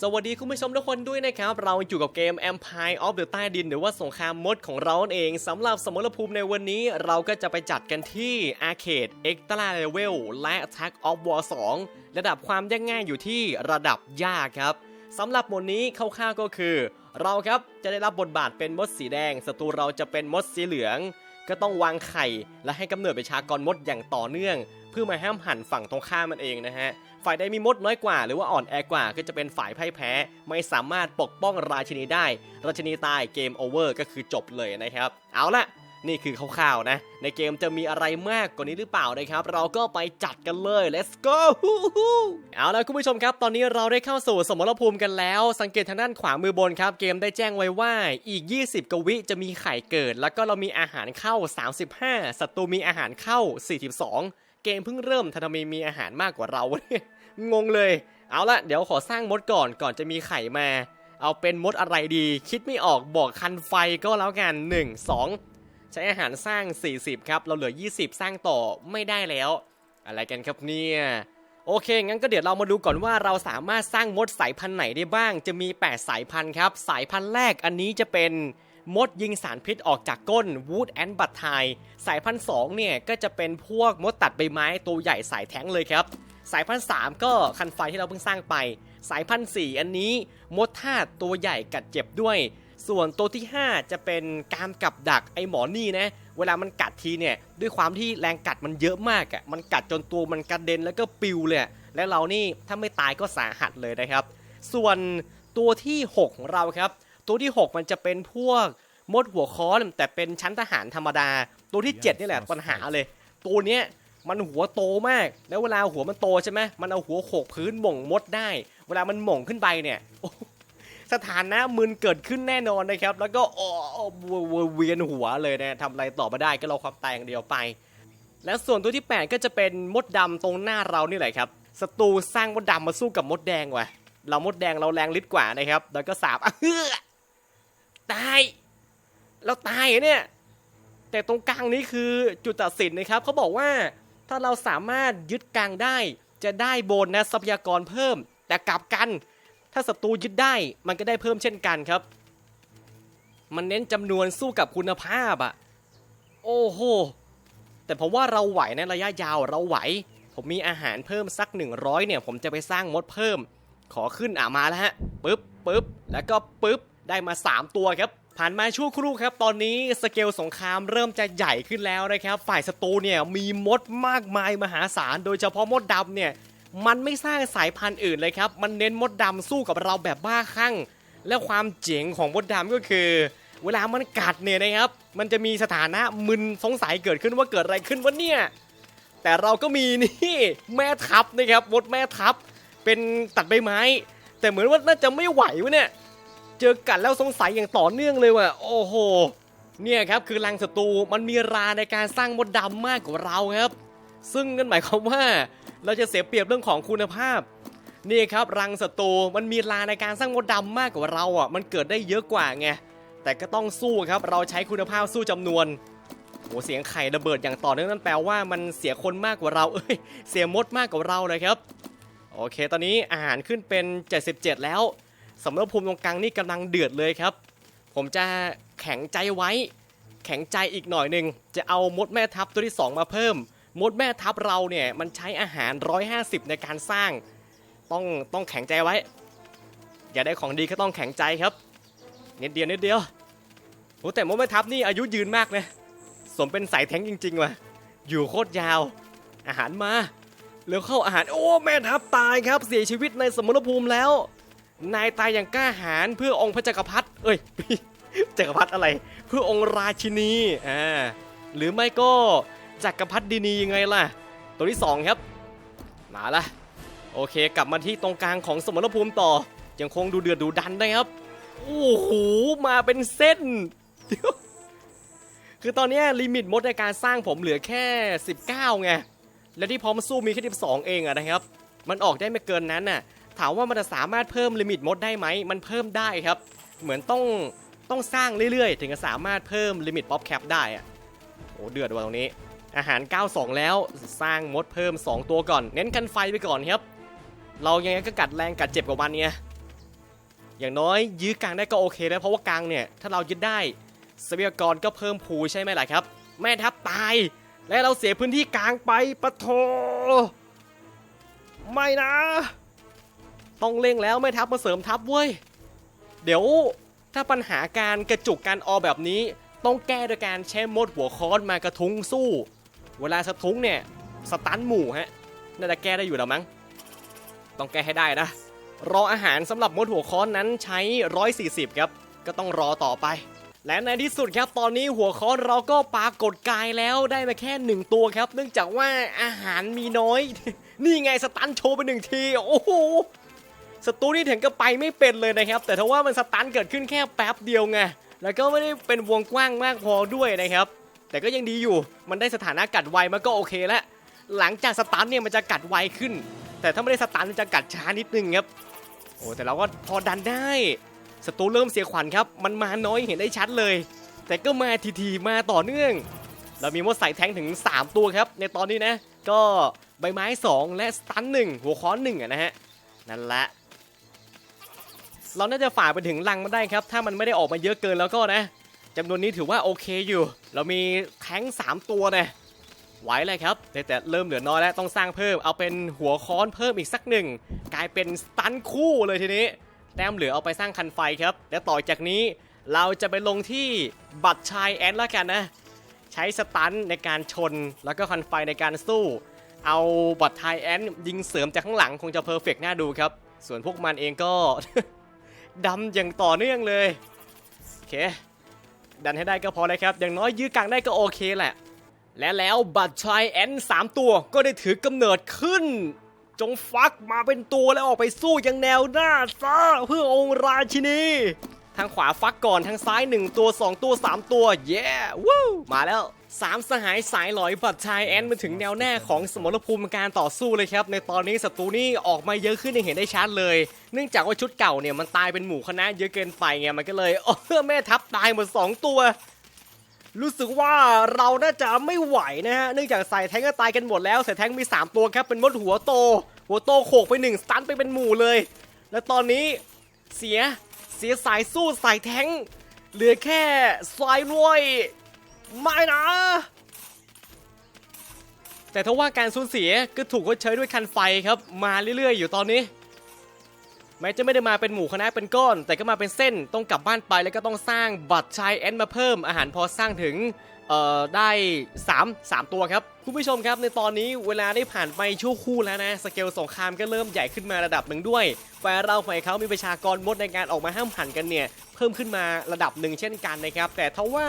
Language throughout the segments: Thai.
สวัสดีคุณผู้ชมทุกคนด้วยนะครับ เราอยู่กับเกม Empire of the ใต้ดิน หรือว่าสงครามมดของเราเองสำหรับสมรภูมิในวันนี้เราก็จะไปจัดกันที่ Arcade Extra Level และ Attack of War 2 ระดับความยากง่ายอยู่ที่ระดับยากครับสำหรับหมดนี้คร่าวๆก็คือ เราครับจะได้รับบทบาทเป็นมดสีแดงศัตรูเราจะเป็นมดสีเหลือง ก็ต้องวางไข่และให้กำเนิดประชากรมดอย่างต่อเนื่อง เพื่อมาห้ามหันฝั่งตรงข้ามมันเองนะฮะ ฝ่ายใดมีมดน้อยกว่า หรือว่าอ่อนแอกว่าก็จะเป็นฝ่ายพ่ายแพ้ ไม่สามารถปกป้องราชินีได้ ราชินีตายเกมโอเวอร์ก็คือจบเลยนะครับ เอาละ นี่คือคร่าวๆนะ ในเกมจะมีอะไรมากกว่านี้หรือเปล่านะครับ เราก็ไปจัดกันเลย let's go เอาละคุณผู้ชมครับ ตอนนี้เราได้เข้าสู่สมรภูมิกันแล้ว สังเกตทางด้านขวามือบนครับ เกมได้แจ้งไว้ว่าอีก 20 กวิจะมีไข่เกิด แล้วก็เรามีอาหารเข้า 35ศัตรูมีอาหารเข้า 42 เกมเพิ่งเริ่มทำไมมีอาหารมากกว่าเราเนี่ยงงเลย เอาละเดี๋ยวขอสร้างมดก่อนก่อนจะมีไข่มาเอาเป็นมดอะไรดี คิดไม่ออกบอกคันไฟก็แล้วกัน 1 2 ใช้อาหารสร้าง 40 ครับ เราเหลือ 20 สร้างต่อไม่ได้แล้ว อะไรกันครับเนี่ยโอเค งั้นก็เดี๋ยวเรามาดูก่อนว่าเราสามารถสร้างมดสายพันธุ์ไหนได้บ้าง จะมี 8 สายพันธุ์ครับ สายพันธุ์แรกอันนี้จะเป็นมดยิงสารพิษออกจากก้น Wood and b u t t i สายพันธุ์สองเนี่ยก็จะเป็นพวกมดตัดใบไม้ตัวใหญ่สายแท้งเลยครับ สายพันธุ์สามก็คันไฟที่เราเพิ่งสร้างไป สายพันธุ์สี่อันนี้ มดธาตุตัวใหญ่กัดเจ็บด้วย ส่วนตัวที่ 5 จะเป็นการกับดักไอหมอนี่นะ เวลามันกัดทีเนี่ย ด้วยความที่แรงกัดมันเยอะมากอะ่ะ มันกัดจนตัวมันกระเด็นแล้วก็ปิวเลยอะและเรานี่ถ้าไม่ตายก็สาหัสเลยนะครับ ส่วนตัวที่ 6 ของเราครับ ตัวที่ 6 มันจะเป็นพวกมดหัวค้อนแต่เป็นชั้นทหารธรรมดา ตัวที่ 7 นี่แหละปัญหาเลย ตัวเนี้ยมันหัวโตมาก แล้วเวลาหัวมันโตใช่ไหมมันเอาหัวโขกพื้นหม่งมดได้ เวลามันหม่งขึ้นไปเนี่ย โอ้ สถานะมึนเกิดขึ้นแน่นอนนะครับ แล้วก็อ๋อเวียนหัวเลยนะทำอะไรต่อไม่ได้ก็รอความตายอย่างเดียวไป และส่วนตัวที่ 8 ก็จะเป็นมดดำตรงหน้าเรานี่แหละครับศัตรูสร้างมดดำมาสู้กับมดแดงว่ะ เรามดแดงเราแรงฤทธิ์กว่านะครับ แล้วก็สาบเฮ้อตายเราตายเนี่ย แต่ตรงกลางนี้คือจุดตัดสินนะครับเขาบอกว่าถ้าเราสามารถยึดกลางได้จะได้โบนัสทรัพยากรเพิ่ม แต่กลับกัน ถ้าศัตรูยึดได้มันก็ได้เพิ่มเช่นกันครับ มันเน้นจำนวนสู้กับคุณภาพอะโอ้โห แต่ผมว่าเราไหวในะระยะยาวเราไหว ผมมีอาหารเพิ่มสัก 100 เนี่ย ผมจะไปสร้างมดเพิ่ม ขอขึ้นอะมาแล้วฮะปึ๊บปึ๊บแล้วก็ปึ๊บได้มา 3 ตัวครับผ่านมาชั่วครู่ครับ ตอนนี้สเกลสงครามเริ่มจะใหญ่ขึ้นแล้วนะครับ ฝ่ายศัตรูเนี่ยมีมดมากมายมหาศาล โดยเฉพาะมดดำเนี่ย มันไม่สร้างสายพันธุ์อื่นเลยครับ มันเน้นมดดำสู้กับเราแบบบ้าคลั่ง และความเจ๋งของมดดำก็คือ เวลามันกัดเนี่ยนะครับ มันจะมีสถานะมึนสงสัยเกิดขึ้นว่าเกิดอะไรขึ้นวะเนี่ย แต่เราก็มีนี่แม่ทัพนะครับมดแม่ทัพเป็นตัดใบไม้ แต่เหมือนว่าน่าจะไม่ไหววะเนี่ย เจอกัดแล้วสงสัยอย่างต่อเนื่องเลยว่ะ โอ้โห เนี่ยครับคือรังศัตรูมันมีราในการสร้างมดดำมากกว่าเราครับ ซึ่งนั่นหมายความว่า เราจะเสียเปรียบเรื่องของคุณภาพ นี่ครับรังศัตรูมันมีราในการสร้างมดดำมากกว่าเราอะมันเกิดได้เยอะกว่าไงแต่ก็ต้องสู้ครับเราใช้คุณภาพสู้จำนวนโอ้เสียงไข่ระเบิดอย่างต่อเนื่องนั่นแปลว่ามันเสียคนมากกว่าเราเอ้ยเสียมดมากกว่าเราเลยครับโอเค ตอนนี้อาหารขึ้นเป็น 77 แล้วสำหรับภูมิตรงกลางนี่กำลังเดือดเลยครับ ผมจะแข็งใจไว้ แข็งใจอีกหน่อยหนึ่งจะเอามดแม่ทัพตัวที่ 2 มาเพิ่ม มดแม่ทัพเราเนี่ยมันใช้อาหาร 150 ในการสร้าง ต้องต้องแข็งใจไว้ อย่าได้ของดีก็ต้องแข็งใจครับนิดเดียวนิดเดียวโอ้แต่มดแม่ทัพนี่อายุยืนมากเลยสมเป็นสายแท้งจริงๆว่ะอยู่โคตรยาว อาหารมาแล้วเข้าอาหารโอ้แม่ทัพตายครับ เสียชีวิตในสมรภูมิแล้ว นายตายอย่างกล้าหาญเพื่อองค์พระจักรพรรดิเอ้ยจักรพรรดิอะไร เพื่อองค์ราชินีอ่าหรือไม่ก็ จักรพรรดินียังไงล่ะ ตัวที่สองครับ มาละโอเค กลับมาที่ตรงกลางของสมรภูมิต่อ ยังคงดูเดือดดูดันได้ครับ โอ้โห มาเป็นเส้น คือตอนนี้ลิมิตมดในการสร้างผมเหลือแค่ 19 ไง และที่พร้อมสู้มีแค่ 12 เองอะนะครับ มันออกได้ไม่เกินนั้นน่ะ ถามว่ามันจะสามารถเพิ่มลิมิตมดได้ไหม มันเพิ่มได้ครับ เหมือนต้องต้องสร้างเรื่อยๆ ถึงจะสามารถเพิ่มลิมิตป๊อปแคปได้อะโอ้เดือดว่ะตรงนี้ อาหาร 92 แล้วสร้างมดเพิ่ม 2 ตัวก่อน เน้นกันไฟไปก่อนครับ เรายังไงก็กัดแรงกัดเจ็บกว่ามันเนี่ยอย่างน้อยยื้อกลางได้ก็โอเคนะเพราะว่ากลางเนี่ย ถ้าเรายึดได้ทรัพยากรก็เพิ่มพูใช่ไหมล่ะครับ แม่ทัพตาย และเราเสียพื้นที่กลางไปปะโถไม่นะ ต้องเร่งแล้วแม่ทัพมาเสริมทัพเว้ย เดี๋ยวถ้าปัญหาการกระจุกการออแบบนี้ ต้องแก้โดยการใช้มดหัวค้อนมากระทุ้งสู้ เวลาสะทุ้งเนี่ยสตันหมู่ฮะน่าจะแก้ได้อยู่แล้วมั้งต้องแก้ให้ได้นะ รออาหารสำหรับมดหัวค้อนนั้นใช้ 140 ครับ ก็ต้องรอต่อไป และในที่สุดครับตอนนี้หัวค้อนเราก็ปากฏกายแล้วได้มาแค่หนึ่งตัวครับ เนื่องจากว่าอาหารมีน้อย นี่ไงสตันโชว์ไปหนึ่งทีโอ้โหศัตรูนี่ถึงก็ไปไม่เป็นเลยนะครับ แต่ถ้าว่ามันสตันเกิดขึ้นแค่แป๊บเดียวไงแล้วก็ไม่ได้เป็นวงกว้างมากพอด้วยนะครับ แต่ก็ยังดีอยู่ มันได้สถานะกัดไวมันก็โอเคแล้ว หลังจากสตันเนี่ยมันจะกัดไวขึ้น แต่ถ้าไม่ได้สตันมันจะกัดช้านิดนึงครับ โอ้แต่เราก็พอดันได้ศัตรูเริ่มเสียขวัญครับ มันมาน้อยเห็นได้ชัดเลย แต่ก็มาทีๆมาต่อเนื่อง เรามีมดใส่แทงถึง 3 ตัวครับ ในตอนนี้นะ ก็ใบไม้ 2 และสตันหนึ่งหัวค้อนหนึ่งนะฮะ นั่นแหละ เราน่าจะฝ่าไปถึงลังมันได้ครับ ถ้ามันไม่ได้ออกมาเยอะเกินแล้วก็นะ จำนวนนี้ถือว่าโอเคอยู่ เรามีแท้ง3 ตัวเนะไหวเลยครับ แต่แต่เริ่มเหลือน้อยแล้วต้องสร้างเพิ่ม เอาเป็นหัวค้อนเพิ่มอีกสักหนึ่ง กลายเป็นสตันคู่เลยทีนี้ แต้มเหลือเอาไปสร้างคันไฟครับ และต่อจากนี้เราจะไปลงที่บัตรชายแอนแล้วกันนะ ใช้สตันในการชนแล้วก็คันไฟในการสู้ เอาบัตรไทยแอนยิงเสริมจากข้างหลังคงจะเพอร์เฟกน่าดูครับ ส่วนพวกมันเองก็ดำอย่างต่อเนื่องเลยโอเค ดันให้ได้ก็พอเลยครับ อย่างน้อยยื้อกลางได้ก็โอเคแหละ และแล้วบัตรชายแอนสามตัวก็ได้ถือกำเนิดขึ้น จงฟักมาเป็นตัวแล้วออกไปสู้อย่างแนวหน้าซะเพื่อองค์ราชินี ทางขวาฟักก่อนทางซ้าย 1 ตัว 2 ตัว 3 ตัว เย้วู้มาแล้ว3สหายสายหลอยบัตชายแอนมาถึงแนวหน้าของสมรภูมิการต่อสู้เลยครับ ในตอนนี้ศัตรูนี่ออกมาเยอะขึ้นอย่างเห็นได้ชัดเลย เนื่องจากว่าชุดเก่าเนี่ยมันตายเป็นหมู่คณะเยอะเกินไปไงมันก็เลยเออแม่ทัพตายหมด2ตัว รู้สึกว่าเราน่าจะไม่ไหวนะฮะเนื่องจากใส่แท้งก็ตายกันหมดแล้วใส่แท้งมี 3 ตัวครับเป็นมดหัวโต หัวโตโขกไปหนึ่งสตันไปเป็นหมู่เลย และตอนนี้เสีย เสียสายสู้สายแทงเหลือแค่สายรวย ไม่นะ แต่ถ้าว่าการสูญเสียก็ถูกชดเชยด้วยคันไฟครับ มาเรื่อยๆ อยู่ตอนนี้ แม้จะไม่ได้มาเป็นหมู่คณะเป็นก้อน แต่ก็มาเป็นเส้นต้องกลับบ้านไปแล้วก็ต้องสร้างบัตรชายแอนมาเพิ่มอาหารพอสร้างถึง เอ่อได้ 3 3 ตัวครับ คุณผู้ชมครับในตอนนี้เวลาได้ผ่านไปชั่วคู่แล้วนะ สเกลสงครามก็เริ่มใหญ่ขึ้นมาระดับหนึ่งด้วยฝ่ายเราฝ่ายเขามีประชากรมดในการออกมาห้ามหันกันเนี่ย เพิ่มขึ้นมาระดับหนึ่งเช่นกันนะครับ แต่ทว่า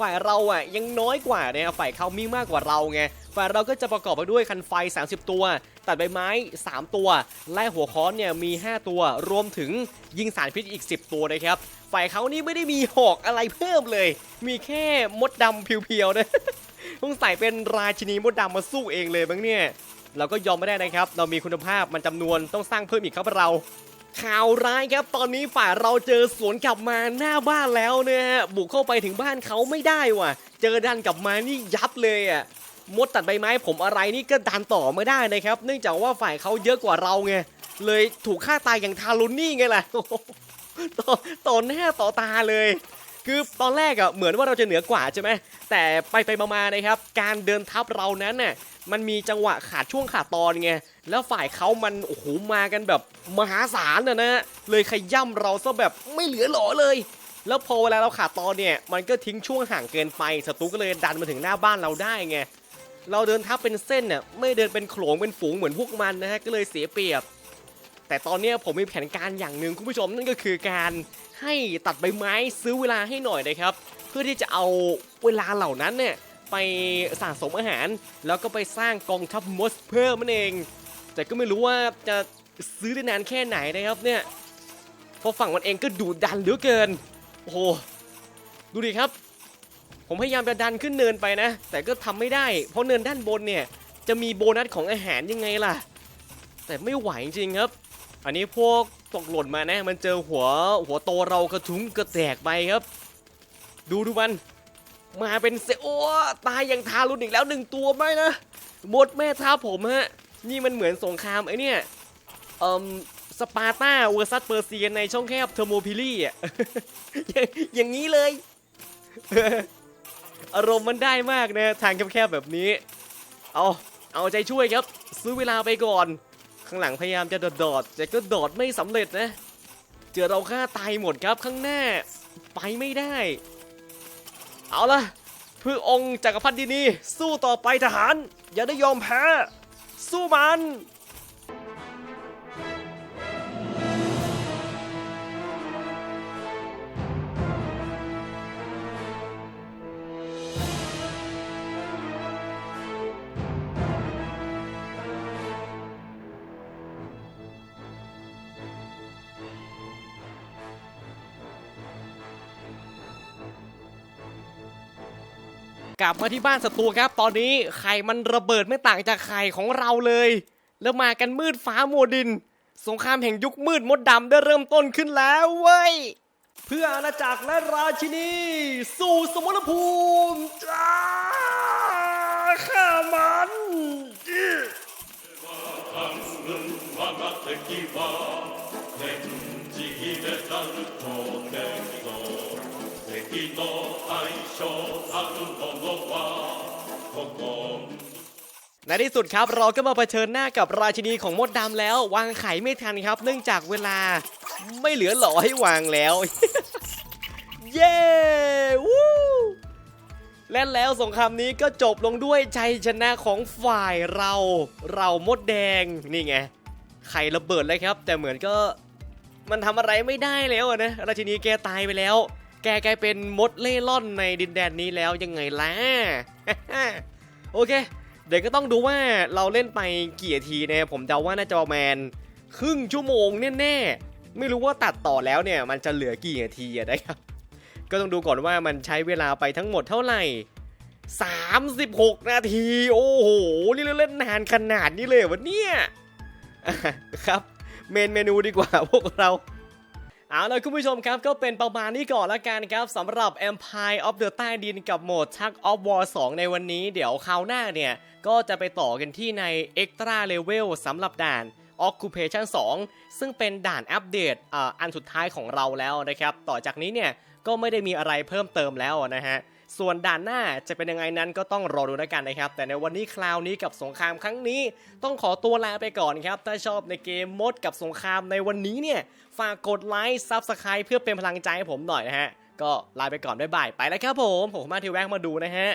ฝ่ายเราอะยังน้อยกว่าเนี่ยฝ่ายเขามีมากกว่าเราไงฝ่ายเราก็จะประกอบไปด้วยคันไฟ 30 ตัว ตัดใบไม้ 3 ตัว ไล่หัวค้อนเนี่ยมี 5 ตัว รวมถึงยิงสารพิษอีก 10 ตัวนะครับ ฝ่ายเขานี่ไม่ได้มีหอกอะไรเพิ่มเลย มีแค่มดดำเพียวๆนะต้องใส่เป็นราชินีมดดำมาสู้เองเลยบ้างเนี่ย เราก็ยอมไม่ได้นะครับ เรามีคุณภาพมันจำนวนต้องสร้างเพิ่มอีกครับเราข่าวร้ายครับตอนนี้ฝ่ายเราเจอสวนกลับมาหน้าบ้านแล้วเนี่ยบุกเข้าไปถึงบ้านเขาไม่ได้ว่ะ เจอดันกลับมานี่ยับเลยอะ มดตัดใบไม้ผมอะไรนี่ก็ดันต่อไม่ได้นะครับ เนื่องจากว่าฝ่ายเขาเยอะกว่าเราไงเลยถูกฆ่าตายอย่างทารุณนี่ไงล่ะต่อต่อหน้าต่อตาเลย คือตอนแรกอะเหมือนว่าเราจะเหนือกว่าใช่ไหมแต่ไปไปมาๆนะครับ การเดินทัพเรานั้นน่ะมันมีจังหวะขาดช่วงขาดตอนไงแล้วฝ่ายเขามันโอ้โหมากันแบบมหาศาลนะนะเลยขย่ำเราซะแบบไม่เหลือหลอเลย แล้วพอเวลาเราขาดตอนเนี่ยมันก็ทิ้งช่วงห่างเกินไปศัตรูก็เลยดันมาถึงหน้าบ้านเราได้ไง เราเดินทัพเป็นเส้นน่ะไม่เดินเป็นโขลงเป็นฝูงเหมือนพวกมันนะฮะก็เลยเสียเปรียบ แต่ตอนนี้ผมมีแผนการอย่างหนึ่งคุณผู้ชมนั่นก็คือการให้ตัดใบไม้ซื้อเวลาให้หน่อยนะครับ เพื่อที่จะเอาเวลาเหล่านั้นเนี่ยไปสะสมอาหาร แล้วก็ไปสร้างกองทัพมอสเพิ่มมันเอง แต่ก็ไม่รู้ว่าจะซื้อได้นานแค่ไหนนะครับเนี่ยเพราะฝั่งมันเองก็ดูดันเหลือเกิน โอ้โหดูดิครับ ผมพยายามจะดันขึ้นเนินไปนะ แต่ก็ทำไม่ได้ เพราะเนินด้านบนเนี่ยจะมีโบนัสของอาหารยังไงล่ะ แต่ไม่ไหวจริงครับ อันนี้พวกตกหล่นมานะ มันเจอหัวหัวโตเรากระทุ้งกระแตกไปครับ ดูดูมัน มาเป็นเซโอตายอย่างทารุณอีกแล้วหนึ่งตัวไหมนะหมดแม่ท้าผมฮะ นี่มันเหมือนสงครามไอ้เนี่ยเอ่มสปาร์ตาเวอร์ซัสเปอร์เซียในช่องแคบเทอร์โมพิลี่อะอย่างนี้เลย อารมณ์มันได้มากนะทางแคบๆแบบนี้ เอาเอาใจช่วยครับ ซื้อเวลาไปก่อน ข้างหลังพยายามจะโดดๆแต่ก็โดดไม่สำเร็จนะ เจอเราฆ่าตายหมดครับข้างหน้า ไปไม่ได้ เอาละเพื่อองค์จักรพรรดินีสู้ต่อไปทหาร อย่าได้ยอมแพ้สู้มัน กลับมาที่บ้านศัตรูครับ ตอนนี้ไข่มันระเบิดไม่ต่างจากไข่ของเราเลย แล้วมากันมืดฟ้ามัวดิน สงครามแห่งยุคมืดมดดำได้เริ่มต้นขึ้นแล้วเว้ย เพื่ออาณาจักรและราชินี สู่สมรภูมิจ้าข้ามัน 我が敵は念じ秘めたる超伝道敵の大将 ในที่สุดครับเราก็มาเผชิญหน้ากับราชินีของมดดำแล้ว วางไข่ไม่ทันครับ เนื่องจากเวลาไม่เหลือหล่อให้วางแล้ว เย้วู้และแล้วสงครามนี้ก็จบลงด้วยชัยชนะของฝ่ายเรา เรามดแดงนี่ไงไข่ระเบิดเลยครับ แต่เหมือนก็มันทำอะไรไม่ได้แล้วนะราชินีแกตายไปแล้ว แกกลายเป็นมดเล่ร่อนในดินแดนนี้แล้วยังไงล่ะโอเค เดี๋ยวก็ต้องดูว่าเราเล่นไปกี่นาทีเนี่ยผมเดาว่าน่าจะประมาณครึ่งชั่วโมงแน่ๆไม่รู้ว่าตัดต่อแล้วเนี่ยมันจะเหลือกี่นาทีนะครับ ก็ต้องดูก่อนว่ามันใช้เวลาไปทั้งหมดเท่าไหร่ 36 นาที โอ้โหนี่เราเล่นนานขนาดนี้เลยวะเนี่ยครับ เมนเมนูดีกว่าพวกเรา เอาละคุณผู้ชมครับก็เป็นประมาณนี้ก่อนละกันครับสำหรับ Empire of the ใต้ดินกับโหมด Tug of War 2 ในวันนี้เดี๋ยวคราวหน้าเนี่ย ก็จะไปต่อกันที่ใน Extra Level สำหรับด่าน Occupation 2 ซึ่งเป็นด่านอัปเดตอ่าอันสุดท้ายของเราแล้วนะครับ ต่อจากนี้เนี่ย ก็ไม่ได้มีอะไรเพิ่มเติมแล้วนะฮะ ส่วนด่านหน้าจะเป็นยังไงนั้นก็ต้องรอดูแล้วกันนะครับ แต่ในวันนี้คราวนี้กับสงครามครั้งนี้ ต้องขอตัวลาไปก่อนครับ ถ้าชอบในเกมมดกับสงครามในวันนี้เนี่ย ฝากกดไลค์ซับสไครป์เพื่อเป็นพลังใจให้ผมหน่อยนะฮะ ก็ลาไปก่อนบ๊ายบายไปแล้วครับผม ผมมาที่แวะมาดูนะฮะ